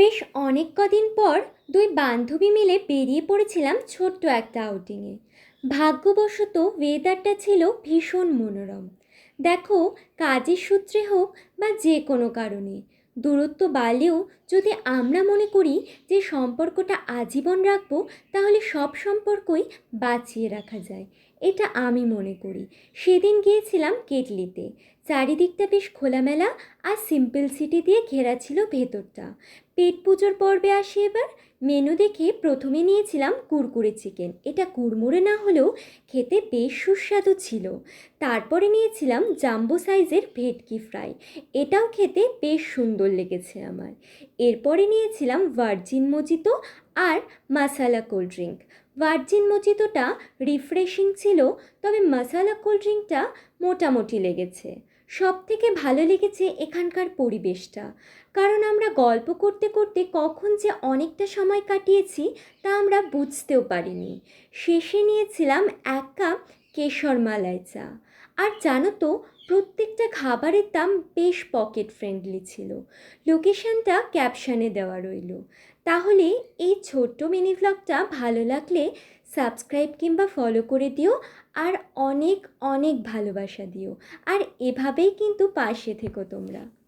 বেশ অনেক কদিন পর দুই বান্ধবী মিলে বেরিয়ে পড়েছিলাম ছোট্ট একটা আউটিংয়ে ভাগ্যবশত ওয়েদারটা ছিল ভীষণ মনোরম। দেখো, কাজের সূত্রে হোক বা যে কোনো কারণে। দূরত্ব বাড়লেও যদি আমরা মনে করি যে সম্পর্কটা আজীবন রাখব, তাহলে সব সম্পর্কই বাঁচিয়ে রাখা যায়। এটা আমি মনে করি। সেদিন গিয়েছিলাম কেটলিতে। চারিদিকটা বেশ খোলামেলা আর সিম্পল সিটি দিয়ে ঘেরা ছিল ভেতরটা। পেট পুজোর পর্বে আসি এবার। মেনু দেখে প্রথমে নিয়েছিলাম কুরকুরে চিকেন। এটা কুড়মুড়ে না হলেও খেতে বেশ সুস্বাদু ছিল। তারপরে নিয়েছিলাম জাম্বো সাইজের ভেটকি ফ্রাই। এটাও খেতে বেশ সুন্দর লেগেছে আমার। এরপরে নিয়েছিলাম ভার্জিন মজিতো আর মাসালা কোল্ড ড্রিঙ্ক। ভার্জিন মজিতোটা রিফ্রেশিং ছিল, তবে মশালা কোল্ড ড্রিঙ্কটা মোটামুটি লেগেছে। সব থেকে ভালো লেগেছে এখানকার পরিবেশটা। কারণ আমরা গল্প করতে করতে কখন যে অনেকটা সময় কাটিয়েছি তা আমরা বুঝতেও পারিনি। শেষে নিয়েছিলাম এক কাপ কেশর মালাই চা। আর জানো তো, প্রত্যেকটা খাবারের দাম বেশ পকেট ফ্রেন্ডলি ছিল। লোকেশনটা ক্যাপশানে দেওয়া রইল। তাহলে এই ছোট্ট মিনি ভ্লগটা ভালো লাগলে সাবস্ক্রাইব কিংবা ফলো করে দিও আর অনেক অনেক ভালোবাসা দিও। আর এভাবেই কিন্তু পাশে থেকো তোমরা।